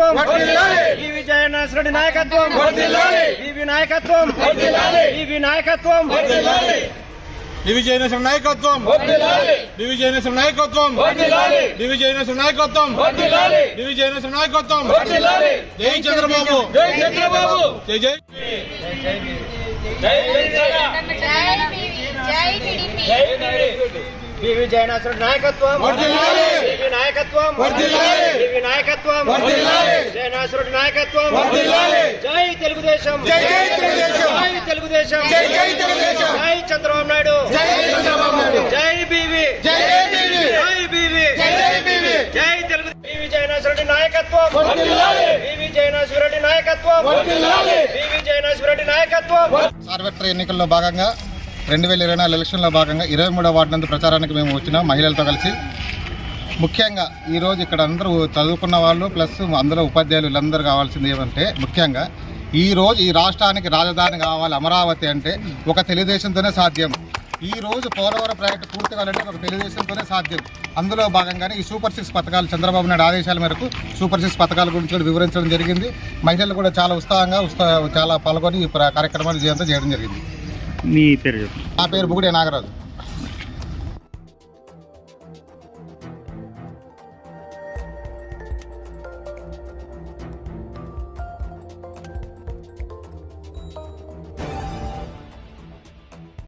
ఈ విజయనాథరెడ్డి నాయకత్వం. ఈ నాయకత్వం ఈ నాయకత్వం. డివిజయనేశ్వర నాయకత్వం. డివిజయనేశ్వర నాయకత్వం. డివిజయనేశ్వర నాయకత్వం డివిజయనేశ్వర నాయకత్వం. జై చంద్రబాబు. జై చంద్రబాబు. జై జై. జై జై టీవీ జై టీడీపీ ఈ విజయనాథరెడ్డి నాయకత్వం. వర్ధిల్లాలి. ఈ నాయకత్వం వర్ధిల్లాలి. ఈ నాయకత్వం విజయనాథరెడ్డి నాయకత్వం. జై తెలుగుదేశం జై జై తెలుగుదేశం. జై తెలుగుదేశం జై జై తెలుగుదేశం. జై చంద్రబాబు నాయుడు జై చంద్రబాబు నాయుడు జై బీవీ జై జై బీవీ. జై బీవీ జై బీవీ. జై తెలుగు ఈ విజయనాథరెడ్డి నాయకత్వం. ఈ విజయనాథరెడ్డి నాయకత్వం. ఈ విజయనాథరెడ్డి నాయకత్వం సార్వత్రిక ఎన్నికల్లో భాగంగా రెండు వేల ఇరవై నాలుగు ఎలక్షన్లో భాగంగా ఇరవై మూడో వార్డు నందు ప్రచారానికి మేము వచ్చినాం మహిళలతో కలిసి ముఖ్యంగా ఈరోజు ఇక్కడ అందరూ చదువుకున్న వాళ్ళు ప్లస్ అందరూ ఉపాధ్యాయులు వీళ్ళందరూ కావాల్సింది ఏమంటే ముఖ్యంగా ఈ రోజు ఈ రాష్ట్రానికి రాజధాని కావాలి అమరావతి అంటే ఒక తెలుగుదేశంతోనే సాధ్యం. ఈ రోజు పోలవరం ప్రాజెక్టు పూర్తి కావాలంటే ఒక తెలుగుదేశంతోనే సాధ్యం. అందులో భాగంగానే ఈ సూపర్ సిక్స్ పథకాలు చంద్రబాబు నాయుడు ఆదేశాల మేరకు సూపర్ సిక్స్ పథకాల గురించి కూడా వివరించడం జరిగింది. మహిళలు కూడా చాలా ఉత్సాహంగా ఉత్సా చాలా పాల్గొని ఈ కార్యక్రమాలు చేయడం జరిగింది. మీ పేరు నా పేరు బుగుడే నాగరాజు.